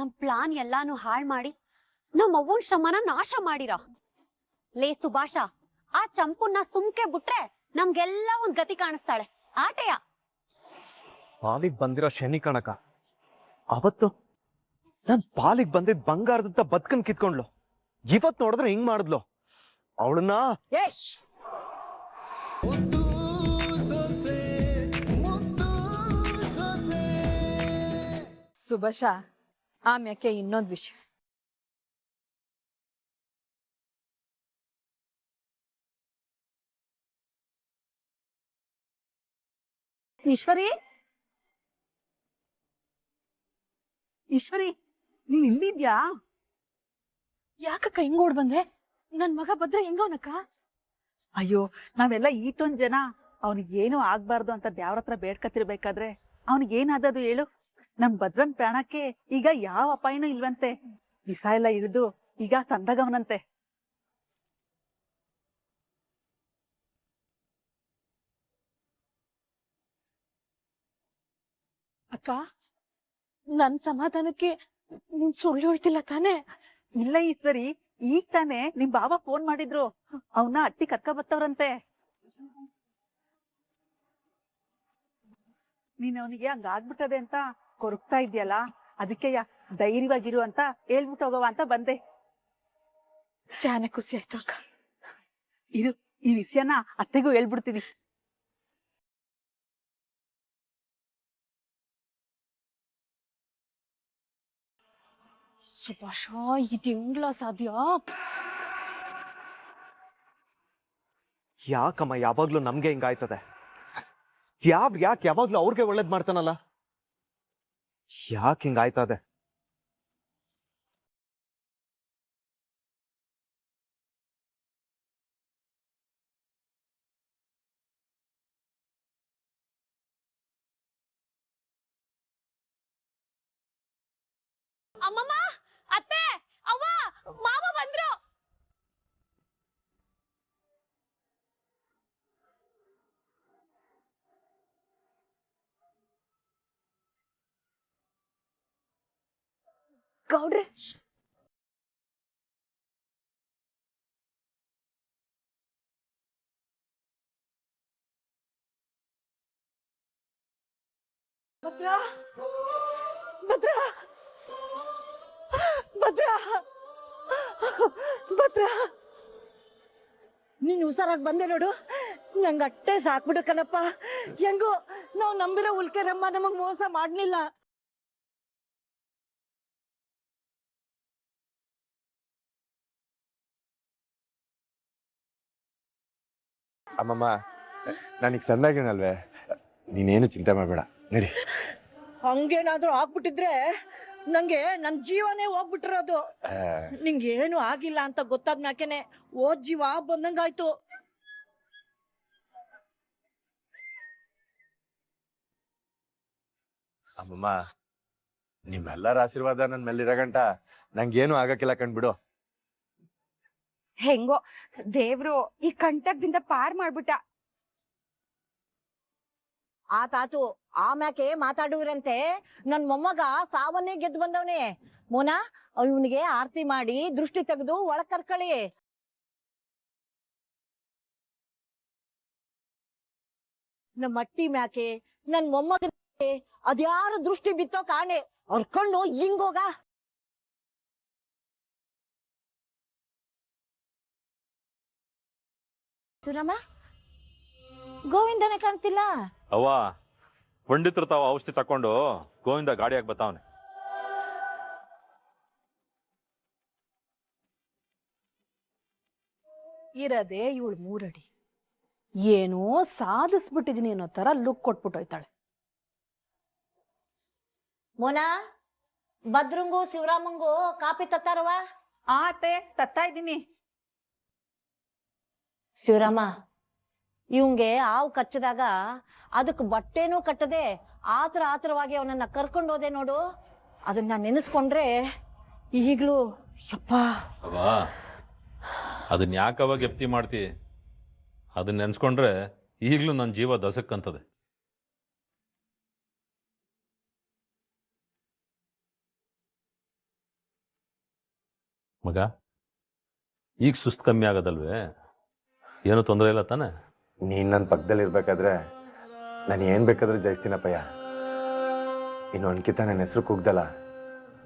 ನಮ್ ಪ್ಲಾನ್ ಎಲ್ಲಾನು ಹಾಳ್ ಮಾಡಿ ನಮ್ ಅವ್ವನ್ ಶ್ರಮನ ನಾಶ ಮಾಡಿರ. ಲೇ ಸುಭಾಷ ಆ ಚಂಪುನ್ನ ಸುಮ್ಕೆ ಬಿಟ್ರೆ ನಮ್ಗೆಲ್ಲ ಒಂದ್ ಗತಿ ಕಾಣಿಸ್ತಾಳೆ. ಆಟೆಯ. ಪಾಲಿಗೆ ಬಂದಿರೋ ಶನಿ ಕಣಕ. ಅವತ್ತು ನನ್ ಪಾಲಿಗೆ ಬಂದಿದ್ ಬಂಗಾರದಂತ ಬದ್ಕನ್ ಕಿತ್ಕೊಂಡ್ಲು. ಇವತ್ ನೋಡಿದ್ರೆ ಹಿಂಗ್ ಮಾಡಿದ್ಲು. ಅವಳನ್ನ ಸುಭಾಷ ಆಮ್ಯಾಕೆ ಇನ್ನೊಂದು ವಿಷಯ. ಈಶ್ವರಿ? ಈಶ್ವರಿ ನೀನ್ ಇಲ್ಲಿದ್ಯಾ? ಯಾಕಕ್ಕ ಹಿಂಗ್ ಓಡ್ ಬಂದೆ? ನನ್ ಮಗ ಭದ್ರ ಹೆಂಗವನಕ್ಕ? ಅಯ್ಯೋ ನಾವೆಲ್ಲ ಈಟೊಂದ್ ಜನ. ಅವನಿಗೆ ಏನು ಆಗ್ಬಾರ್ದು ಅಂತ ದೇವ್ರ ಹತ್ರ ಬೇಡ್ಕತಿರ್ಬೇಕಾದ್ರೆ ಅವನಿಗೆ ಏನಾದದು ಹೇಳು. ನಮ್ ಭದ್ರನ್ ಪ್ರಾಣಕ್ಕೆ ಈಗ ಯಾವ ಅಪಾಯನೂ ಇಲ್ವಂತೆ. ವಿಷ ಎಲ್ಲ ಈಗ ಸಂದಗವನಂತೆ. ಅಕ್ಕ ನನ್ ಸಮಾಧಾನಕ್ಕೆ ನಿನ್ ಸುಳ್ಳು ಹೇಳ್ತಿಲ್ಲ ತಾನೆ? ಇಲ್ಲ ಈಶ್ವರಿ ಈಗ ತಾನೇ ನಿಮ್ ಬಾಬಾ ಫೋನ್ ಮಾಡಿದ್ರು. ಅವನ್ನ ಅಟ್ಟಿ ಕರ್ಕ ಬತ್ತವ್ರಂತೆ ನೀನ್ ಅವನಿಗೆ ಹಂಗ ಆಗ್ಬಿಟ್ಟದೆ ಅಂತ ಕೊರಗ್ತಾ ಇದೆಯಲ್ಲ ಅದಕ್ಕೆ ಧೈರ್ಯವಾಗಿರು ಅಂತ ಹೇಳ್ಬಿಟ್ಟು ಹೋಗವ ಅಂತ ಬಂದೆ. ಸ್ಯಾನೆ ಖುಷಿ ಆಯ್ತು ಅಕ್ಕ. ಇರು ಈ ವಿಷಯನ ಅತ್ತೆಗೂ ಹೇಳ್ಬಿಡ್ತೀವಿ ಸುಭಾಷ ಈ ಹೆಂಗ್ಲ ಸಾಧ್ಯ? ಯಾಕಮ್ಮ ಯಾವಾಗ್ಲೂ ನಮ್ಗೆ ಹಿಂಗಾಯ್ತದೆ? ತ್ಯಾಬ್ ಯಾಕೆ ಯಾವಾಗ್ಲೂ ಅವ್ರಿಗೆ ಒಳ್ಳೇದ್ ಮಾಡ್ತಾನಲ್ಲ? ಯಾಕೆ ಹಿಂಗಾಯ್ತದೆ ಅಮ್ಮಮ್ಮ ಅತ್ತೆ ಅವ್ವ ಮಾವ ಬಂದ್ರು ಗೌಡ್ರೆ ಭದ್ರಾ ಭದ್ರಾ ಭದ್ರಾ ಭದ್ರಾ ನೀನು ಹುಷಾರಾಗಿ ಬಂದೆ ನೋಡು. ನಂಗೆ ಅಟ್ಟೆ ಸಾಕ್ಬಿಡು ಕಣಪ್ಪ. ಹೆಂಗೋ ನಾವು ನಂಬಿರೋ ಉಲ್ಕೆರಮ್ಮ ನಮಗೆ ಮೋಸ ಮಾಡ್ಲಿಲ್ಲ. ಅಮ್ಮಮ್ಮ ನನಗೆ ಸಂದಾಗಿನಲ್ವೇ ನೀನೇನು ಚಿಂತೆ ಮಾಡಬೇಡ. ನಡಿ. ಹಂಗೇನಾದ್ರೂ ಆಗ್ಬಿಟ್ಟಿದ್ರೆ ನಂಗೆ ನನ್ ಜೀವನೇ ಹೋಗ್ಬಿಟ್ಟಿರೋದು. ನಿಂಗೆ ಏನು ಆಗಿಲ್ಲ ಅಂತ ಗೊತ್ತಾದ್ ಮ್ಯಾಕೆನೆ ಓದ್ ಜೀವ ಬಂದಂಗಾಯ್ತು. ಅಮ್ಮಮ್ಮ ನಿಮ್ಮೆಲ್ಲರ ಆಶೀರ್ವಾದ ನನ್ನ ಮೇಲಿರಗಂಟ ನಂಗೇನು ಆಗಕ್ಕಿಲ್ಲ ಕಣ್ಬಿಡು. ಹೆಂಗೋ ದೇವ್ರು ಈ ಕಂಟಕದಿಂದ ಪಾರ್ ಮಾಡ್ಬಿಟ್ಟ. ಆ ತಾತು ಆಮ್ಯಾಕೆ ಮಾತಾಡುವ್ರಂತೆ? ನನ್ ಮೊಮ್ಮಗ ಸಾವನ್ನೇ ಗೆದ್ದು ಬಂದವನೇ. ಮೋನಾ ಇವನಿಗೆ ಆರತಿ ಮಾಡಿ ದೃಷ್ಟಿ ತೆಗೆದು ಒಳಗ್ ಕರ್ಕಳಿ. ನಮ್ಮ ಅಟ್ಟಿ ಮ್ಯಾಕೆ, ನನ್ ಮೊಮ್ಮಗ ಅದ್ಯಾರು ದೃಷ್ಟಿ ಬಿತ್ತೋ ಕಾಣೆ. ಅರ್ಕೊಂಡು ಹಿಂಗೋಗ ಸುರಮ್ಮ ಗೋವಿಂದನೇ ಕಾಣ್ತಿಲ್ಲ? ಅವ್ವ ಪಂಡಿತರು ತಾವ ಔಷಧಿ ತಕೊಂಡು ಗೋವಿಂದ ಗಾಡಿಯಾಗಿ ಬರ್ತಾವನೆ ಇರದೆ ಇವಳು ಮೂರಡಿ. ಏನೋ ಸಾಧಿಸ್ಬಿಟ್ಟಿದೀನಿ ಅನ್ನೋ ತರ ಲುಕ್ ಕೊಟ್ಬಿಟ್ಟೋಯ್ತಾಳೆ ಮೋನಾ ಭದ್ರಂಗು ಶಿವರಾಮಂಗು ಕಾಪಿ ತತ್ತಾರವ? ಆತೆ ತತ್ತಾ ಇದ್ದೀನಿ ಶಿವರಾಮ ಇವಂಗೆ ಹಾವು ಕಚ್ಚದಾಗ ಅದಕ್ಕೆ ಬಟ್ಟೆನೂ ಕಟ್ಟದೆ ಆತರ ಆತರವಾಗಿ ಅವನನ್ನ ಕರ್ಕೊಂಡು ಹೋದೆ ನೋಡು. ಅದನ್ನ ನೆನೆಸ್ಕೊಂಡ್ರೆ ಈಗ್ಲೂ ಯಪ್ಪ. ಅದನ್ನ ಯಾಕವಾಗ ಎಪ್ತಿ ಮಾಡ್ತಿ? ಅದನ್ನ ನೆನೆಸ್ಕೊಂಡ್ರೆ ಈಗಲೂ ನನ್ನ ಜೀವ ದಸಕ್ಕಂತದೆ. ಮಗ, ಈಗ ಸುಸ್ತು ಕಮ್ಮಿ ಆಗೋದಲ್ವೇ? ಏನು ತೊಂದರೆ ಇಲ್ಲ ತಾನೆ? ನೀನ್ ನನ್ನ ಪಕ್ಕದಲ್ಲಿ ಇರ್ಬೇಕಾದ್ರೆ ನಾನು ಏನ್ ಬೇಕಾದ್ರೂ ಜಯಿಸ್ತೀನಪ್ಪಯ್ಯ. ಇನ್ನು ಅನ್ಕಿತ ನನ್ನ ಹೆಸರು ಕೂಗ್ದಲ್ಲ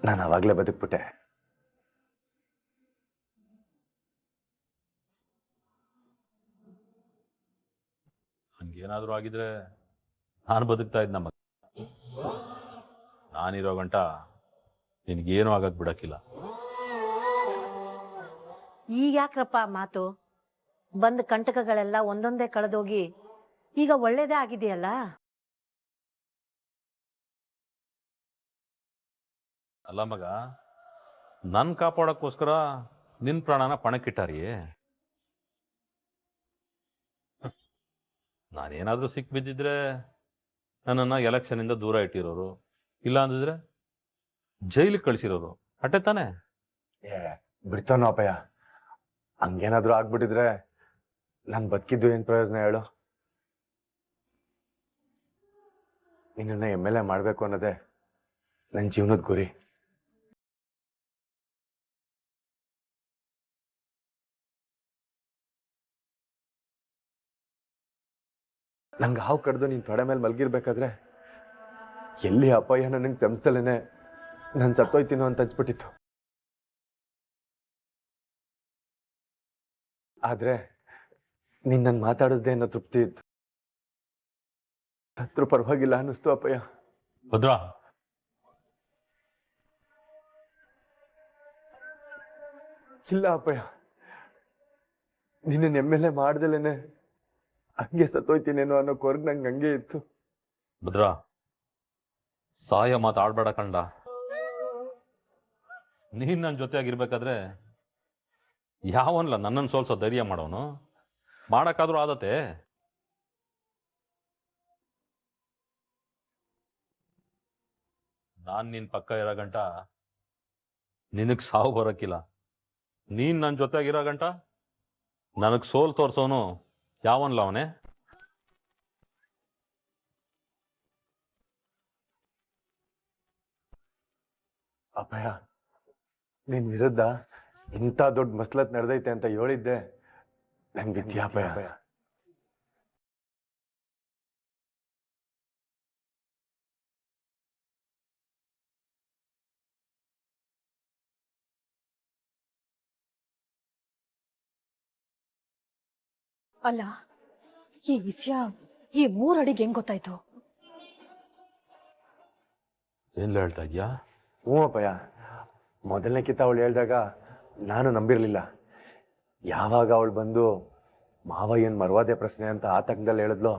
ನಾನು ಅವಾಗ್ಲೇ ಬದುಕ್ಬಿಟ್ಟೆ. ಹಂಗೇನಾದ್ರೂ ಆಗಿದ್ರೆ ನಾನು ಬದುಕ್ತಾ ಇದ್ದ ನಮ್ಮ ನಾನಿರೋ ಗಂಟ ನಿನಗೇನು ಆಗಕ್ ಬಿಡಕ್ಕಿಲ್ಲ. ಈಗ ಯಾಕ್ರಪ್ಪ ಮಾತು? ಬಂದ ಕಂಟಕಗಳೆಲ್ಲ ಒಂದೊಂದೇ ಕಳೆದೋಗಿ ಈಗ ಒಳ್ಳೇದೇ ಆಗಿದೆಯಲ್ಲ? ಅಲ್ಲ ಮಗ ನನ್ ಕಾಪಾಡಕ್ಕೋಸ್ಕರ ನಿನ್ ಪ್ರಾಣನ ಪಣಕ್ಕಿಟ್ಟಾರಿ ನಾನೇನಾದ್ರೂ ಸಿಕ್ ಬಿದ್ದಿದ್ರೆ ನನ್ನನ್ನ ಎಲೆಕ್ಷನ್ ಇಂದ ದೂರ ಇಟ್ಟಿರೋರು ಇಲ್ಲ ಅಂದಿದ್ರೆ ಜೈಲಿಗೆ ಕಳಿಸಿರೋರು. ಅಟ್ಟೆ ತಾನೆ? ಏ ಬಿಡ್ತಾನೋ ಅಪಯ ಹಂಗೇನಾದ್ರೂ ಆಗ್ಬಿಟ್ಟಿದ್ರೆ ನಾನು ಬದುಕಿದ್ದು ಏನು ಪ್ರಯೋಜನ ಹೇಳು? ನಿನ್ನನ್ನು ಎಂ ಎಲ್ ಎ ಮಾಡಬೇಕು ಅನ್ನೋದೇ ನನ್ನ ಜೀವನದ ಗುರಿ. ನಂಗೆ ಹಾವು ಕಡ್ದು ನೀನು ತೊಡೆ ಮೇಲೆ ಮಲಗಿರ್ಬೇಕಾದ್ರೆ ಎಲ್ಲಿ ಅಪಾಯ ನನಗೆ ಚಮಸ್ದಲೇನೆ ನಾನು ಸತ್ತೋಯ್ತೀನೋ ಅಂತ ಅನ್ಸ್ಬಿಟ್ಟಿತ್ತು. ಆದ್ರೆ ನೀನ್ ನನ್ ಮಾತಾಡಿಸ್ದೆ ಅನ್ನೋ ತೃಪ್ತಿ ಇತ್ತು. ಹತ್ರ ಪರವಾಗಿಲ್ಲ ಅನ್ನಿಸ್ತು ಅಪ್ಪಯ್ಯ. ಭದ್ರಾ. ಇಲ್ಲ ಅಪ್ಪಯ್ಯ. ನಿನ್ನ ಎಂ ಎಲ್ ಎ ಮಾಡ್ದಲೇನೆ ಹಂಗೆ ಸತ್ತೋಯ್ತೀನೇನೋ ಅನ್ನೋ ಕೊರ್ಗ್ ನಂಗೆ ಹಂಗೆ ಇತ್ತು. ಭದ್ರಾ ಸಹಾಯ ಮಾತಾಡ್ಬೇಡ ಕಂಡ. ನೀನ್ ನನ್ನ ಜೊತೆಯಾಗಿರ್ಬೇಕಾದ್ರೆ ಯಾವನ್ಲ ನನ್ನನ್ನು ಸೋಲ್ಸೋ ಧೈರ್ಯ ಮಾಡೋನು? ಮಾಡಕ್ಕಾದ್ರೂ ಆದತೆ ನಾನ್ ನಿನ್ ಪಕ್ಕ ಇರೋ ಗಂಟ, ನಿನಗ್ ಸಾವು ಬರೋಕ್ಕಿಲ್ಲ. ನೀನ್ ನನ್ನ ಜೊತೆಗಿರೋ ಗಂಟ, ನನಗ್ ಸೋಲ್ ತೋರ್ಸೋನು ಯಾವನ್ಲ ಅವನೇ? ಅಪ್ಪಯ್ಯ, ನಿನ್ ವಿರುದ್ಧ ಇಂಥ ದೊಡ್ಡ ಮಸ್ಲತ್ ನಡೆದೈತೆ ಅಂತ ಹೇಳಿದ್ದೆ. ವಿದ್ಯಾ ya? ಅಲ್ಲ ಈ ವಿಷಯ ಈ ಮೂರ್ ಅಡಿಗೆ ಹೆಂಗ್ ಗೊತ್ತಾಯ್ತು? ಎಲ್ಲ ಹೇಳ್ತಾ ಇದ್ಯಾ? ಹ್ಞೂ ಅಪ್ಪಯ್ಯ. ಮೊದಲನೇ ಕಿತ್ತ ಅವಳು ಹೇಳಿದಾಗ ನಾನು ನಂಬಿರ್ಲಿಲ್ಲ. ಯಾವಾಗ ಅವಳು ಬಂದು ಮಾವ ಏನು ಮರ್ವಾದೆ ಪ್ರಶ್ನೆ ಅಂತ ಆತಂಕದಲ್ಲಿ ಹೇಳಿದ್ಲು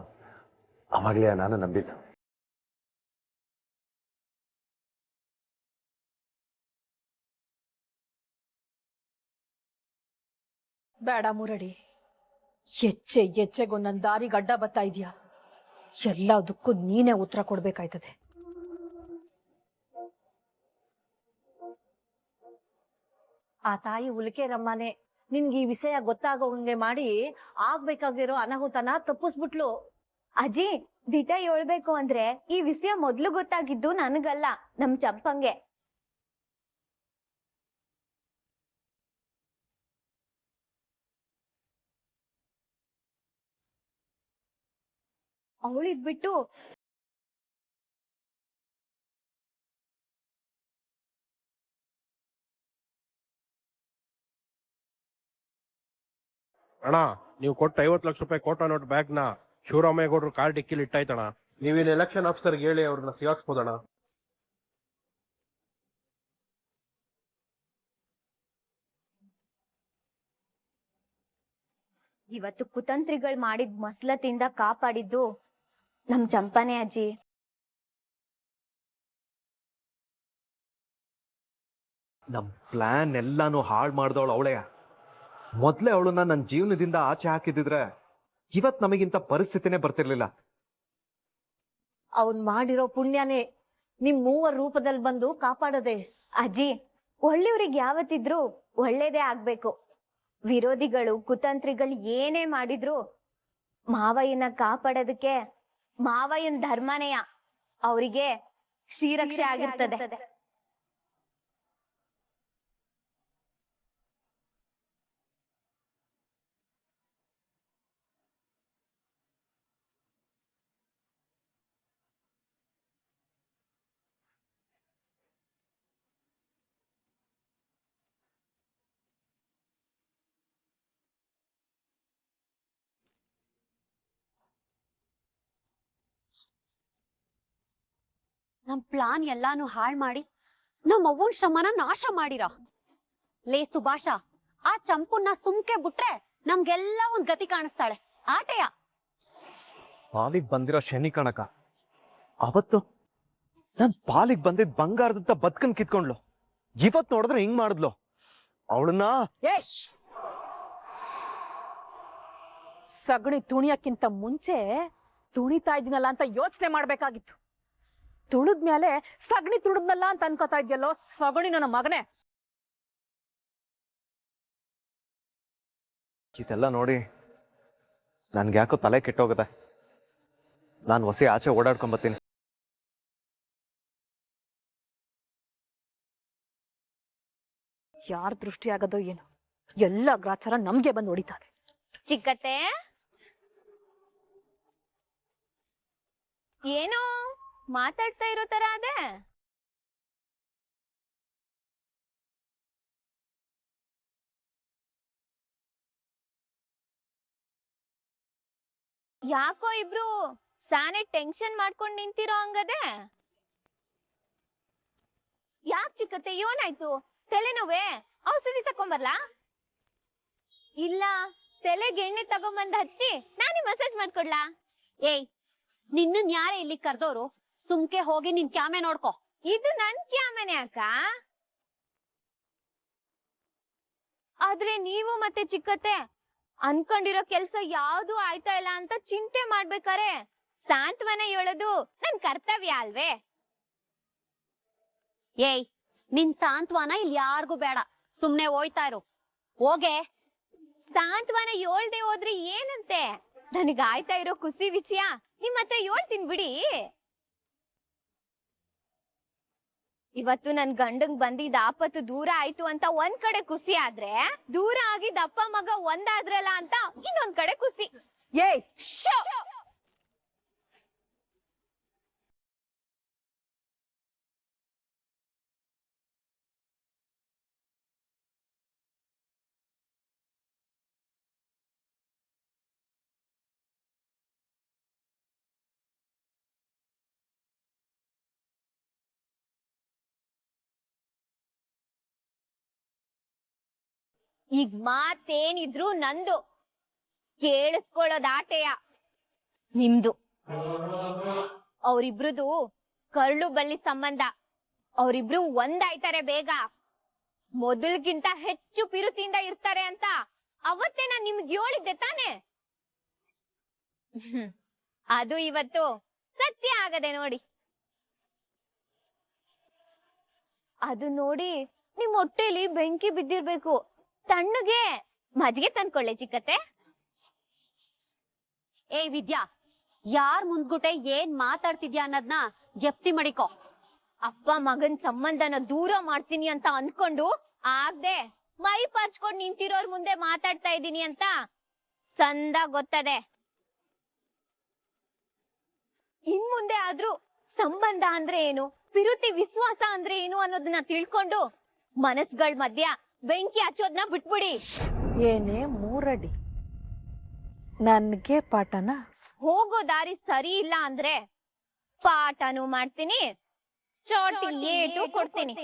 ಅವಾಗಲೇ ನಾನು ನಂಬಿದ್ದು. ಬೇಡ ಮೂರಡಿ ಎಚ್ಚೆ ನನ್ನ ದಾರಿ ಗಡ್ಡ ಬತ್ತಾ ಇದೆಯಾ? ಎಲ್ಲದಕ್ಕೂ ನೀನೇ ಉತ್ತರ ಕೊಡ್ಬೇಕಾಯ್ತದೆ. ಆ ತಾಯಿ ಉಲಿಕೆ ರಮ್ಮನೆ ನಿನ್ಗೆ ಈ ವಿಷಯ ಗೊತ್ತಾಗೋಂಗೆ ಮಾಡಿ ಆಗ್ಬೇಕಾಗಿರೋ ಅನಾಹುತನ ತಪ್ಪಿಸ್ಬಿಟ್ಲು. ಅಜ್ಜಿ, ದಿಟ ಹೇಳ್ಬೇಕು ಅಂದ್ರೆ ಈ ವಿಷಯ ಮೊದ್ಲು ಗೊತ್ತಾಗಿದ್ದು ನನಗಲ್ಲ, ನಮ್ ಚಂಪಂಗೆ. ಅವಳಿದ್ಬಿಟ್ಟು ಅಣ್ಣ ನೀವು ಕೊಟ್ಟ ಐವತ್ತು ಲಕ್ಷ ರೂಪಾಯಿ ಕೋಟ ನೋಟ್ ಬ್ಯಾಗ್ನ ಶಿವರಾಮಯ್ಯ ಗೌಡ್ರು ಕಾರ್ ಡಿಕ್ಕಿಲಿ ಇಟ್ಟಾಯ್ತಣ್ಣ. ನೀವಿನ ಎಲೆಕ್ಷನ್ ಆಫೀಸರ್ಗೆ ಹೇಳಿ ಅವ್ರನ್ನ ಸಿಗಾಕ್ಸ್ಬೋದಣ್ಣ ಇವತ್ತು ಕುತಂತ್ರಿಗಳು ಮಾಡಿದ್ ಮಸ್ಲತಿಂದ ಕಾಪಾಡಿದ್ದು ನಮ್ ಚಂಪನೆ ಅಜ್ಜಿ. ನಮ್ ಪ್ಲಾನ್ ಎಲ್ಲಾನು ಹಾಳು ಮಾಡ್ದವಳು ಅವಳೇ. ಮೊದ್ಲೇ ಅವಳನ್ನ ನನ್ನ ಜೀವನದಿಂದ ಆಚೆ ಹಾಕಿದಿದ್ರೆ ಇವತ್ ನಮಗಿಂತ ಪರಿಸ್ಥಿತಿನೇ ಬರ್ತಿರ್ಲಿಲ್ಲ. ಅವನ್ ಮಾಡಿರೋ ಪುಣ್ಯನೇ ನಿಮ್ ಮೂವರ ರೂಪದಲ್ಲಿ ಬಂದು ಕಾಪಾಡದೆ. ಅಜ್ಜಿ ಒಳ್ಳೆಯವ್ರಿಗೆ ಯಾವತ್ತಿದ್ರು ಒಳ್ಳೇದೇ ಆಗ್ಬೇಕು. ವಿರೋಧಿಗಳು ಕುತಂತ್ರಿಗಳು ಏನೇ ಮಾಡಿದ್ರು ಮಾವಯ್ಯನ ಕಾಪಾಡೋದಕ್ಕೆ ಮಾವಯ್ಯನ್ ಧರ್ಮನೆಯ ಅವರಿಗೆ ಶ್ರೀರಕ್ಷೆ ಆಗಿರ್ತದೆ. ನಮ್ ಪ್ಲಾನ್ ಎಲ್ಲಾನು ಹಾಳ್ ಮಾಡಿ ನಮ್ಮ ಅವ್ವನ್ ಶ್ರಮನ ನಾಶ ಮಾಡಿರ. ಲೇ ಸುಭಾಷ ಆ ಚಂಪುನ್ನ ಸುಮ್ಕೆ ಬಿಟ್ರೆ ನಮ್ಗೆಲ್ಲ ಒಂದ್ ಗತಿ ಕಾಣಿಸ್ತಾಳೆ. ಆಟೆಯ ಪಾಲಿಗೆ ಬಂದಿರೋ ಶನಿ ಕಣಕ. ಅವತ್ತು ನನ್ ಪಾಲಿಗೆ ಬಂದಿದ್ ಬಂಗಾರದಂತ ಬದ್ಕನ್ ಕಿತ್ಕೊಂಡ್ಲು. ಇವತ್ ನೋಡಿದ್ರೆ ಹಿಂಗ್ ಮಾಡಿದ್ಲು. ಅವಳನ್ನ ಏ! ಸಗಣಿ ತುಣಿಯಕ್ಕಿಂತ ಮುಂಚೆ ತುಣಿತಾ ಇದ್ದೀನಲ್ಲ ಅಂತ ಯೋಚನೆ ಮಾಡ್ಬೇಕಾಗಿತ್ತು. ತುಳಿದ್ಮೇಲೆ ಸಗಣಿ ತುಳಿದ್ನಲ್ಲ ಅಂತ ಅನ್ಕೋತಾ ಇದ್ಯಲ್ಲೋ ಸಗಣಿ ನನ್ನ ಮಗನೇ. ಇದೆಲ್ಲ ನೋಡಿ ನನ್ಗೆ ಯಾಕೋ ತಲೆ ಕೆಟ್ಟೋಗದೆ. ನಾನು ಹೊಸ ಆಚೆ ಓಡಾಡ್ಕೊಂಬತ್ತೀನಿ ಯಾರ ದೃಷ್ಟಿ ಆಗದೋ ಏನು. ಎಲ್ಲ ಗ್ರಾಚಾರ ನಮ್ಗೆ ಬಂದು ಹೊಡಿತಾರೆ. ಚಿಕ್ಕತ್ತೆ? ಏನು? ಮಾತಾಡ್ತಾ ಇರೋ ತರ ಅದೇ. ಯಾಕೋ ಇಬ್ರು ಸಾನೆ ಟೆನ್ಷನ್ ಮಾಡ್ಕೊಂಡ್ ನಿಂತಿರೋ ಹಂಗದೆ? ಯಾಕ್ ಚಿಕ್ಕತ್ತೆ, ಏನಾಯ್ತು? ತಲೆನೋವೇ? ಔಷಧಿ ತಕೊಂಬರ್ಲಾ? ಇಲ್ಲ, ತಲೆಗೆ ಎಣ್ಣೆ ತಗೊಂಬಂದ್ ಹಚ್ಚಿ ನಾನೇ ಮಸಾಜ್ ಮಾಡ್ಕೊಡ್ಲಾ? ಏಯ್ ನಿನ್ನ ಯಾರೇ ಇಲ್ಲಿ ಕರ್ದೋರು? ಸುಮ್ಕೆ ಹೋಗಿ ನಿನ್ ಕ್ಯಾಮೆ ನೋಡ್ಕೋ. ಇದು ನನ್ ಕ್ಯಾಮೆನೆ ಅಕ್ಕ. ಆದ್ರೆ ನೀವು ಮತ್ತೆ ಚಿಕ್ಕತ್ತೆ ಅನ್ಕೊಂಡಿರೋ ಕೆಲ್ಸ ಯಾವ್ದು ಆಯ್ತಾ ಇಲ್ಲ ಅಂತ ಚಿಂತೆ ಮಾಡ್ಬೇಕಾರೆ ಸಾಂತ್ವನ ಹೇಳೋದು ನನ್ ಕರ್ತವ್ಯ ಅಲ್ವೇ? ಏಯ್ ನಿನ್ ಸಾಂತ್ವನ ಇಲ್ಲಿ ಯಾರಿಗೂ ಬೇಡ. ಸುಮ್ನೆ ಹೋಯ್ತಾ ಇರು. ಹೋಗೆ. ಸಾಂತ್ವನ ಹೇಳ್ದೆ ಹೋದ್ರೆ ಏನಂತೆ? ನನಗಾಯ್ತಾ ಆಯ್ತಾ ಇರೋ ಖುಷಿ ವಿಷಯ ನಿಮ್ ಹತ್ರ ಹೇಳ್ತೀನಿ ಬಿಡಿ. ಇವತ್ತು ನನ್ ಗಂಡಂಗ್ ಬಂದಿದ್ದ ಆಪತ್ತು ದೂರ ಆಯ್ತು ಅಂತ ಒಂದ್ ಕಡೆ ಖುಷಿ ಆದ್ರೆ ದೂರ ಆಗಿದ್ದ ಅಪ್ಪ ಮಗ ಒಂದಾದ್ರಲ್ಲ ಅಂತ ಇನ್ನೊಂದ್ ಕಡೆ ಖುಷಿ. ಏಯ್ ಈಗ ಮಾತೇನಿದ್ರು ನಂದು. ಕೇಳಿಸ್ಕೊಳ್ಳೋದ್ ಆಟೆಯ ನಿಮ್ದು. ಅವ್ರಿಬ್ರದು ಕರ್ಳು ಬಳ್ಳಿ ಸಂಬಂಧ. ಅವರಿಬ್ರು ಒಂದಾಯ್ತಾರೆ ಬೇಗ. ಮೊದಲ್ಗಿಂತ ಹೆಚ್ಚು ಪಿರುತಿಯಿಂದ ಇರ್ತಾರೆ ಅಂತ ಅವತ್ತೇ ನಾನ್ ನಿಮ್ಗೆ ಹೇಳಿದ್ದೆ ತಾನೆ? ಅದು ಇವತ್ತು ಸತ್ಯ ಆಗದೆ ನೋಡಿ. ಅದು ನೋಡಿ ನಿಮ್ ಹೊಟ್ಟೆಲಿ ಬೆಂಕಿ ಬಿದ್ದಿರ್ಬೇಕು. ತಣ್ಣಗೆ ಮಜ್ಗೆ ತಂದ್ಕೊಳ್ಳೆ ಚಿಕ್ಕತ್ತೆ. ಏ ವಿದ್ಯಾ, ಯಾರ್ ಮುಂದ್ಗುಟೆ ಏನ್ ಮಾತಾಡ್ತಿದ್ಯಾ ಅನ್ನೋದ್ನ ಗೆಪ್ತಿ ಮಡಿಕೋ. ಅಪ್ಪ ಮಗನ್ ಸಂಬಂಧನ ದೂರ ಮಾಡ್ತೀನಿ ಅಂತ ಅನ್ಕೊಂಡು ಆಗ್ದೆ ಮೈ ಪರ್ಚ್ಕೊಂಡ್ ನಿಂತಿರೋರ್ ಮುಂದೆ ಮಾತಾಡ್ತಾ ಇದ್ದೀನಿ ಅಂತ ಸಂದ ಗೊತ್ತದೆ. ಇನ್ ಮುಂದೆ ಆದ್ರೂ ಸಂಬಂಧ ಅಂದ್ರೆ ಏನು, ಪಿರುತಿ ವಿಶ್ವಾಸ ಅಂದ್ರೆ ಏನು ಅನ್ನೋದನ್ನ ತಿಳ್ಕೊಂಡು ಮನಸ್ಗಳ ಮಧ್ಯ ಬೆಂಕಿ ಹಚ್ಚೋದ್ನ ಬಿಟ್ಬಿಡಿ. ಏನೇ ಮೂರಡಿ. ನನ್ಗೆ ಪಾಠನ? ಹೋಗೋ ದಾರಿ ಸರಿ ಇಲ್ಲ ಅಂದ್ರೆ ಪಾಠನೂ ಮಾಡ್ತೀನಿ ಚೋಟಿ ಏಟು ಕೊಡ್ತೀನಿ.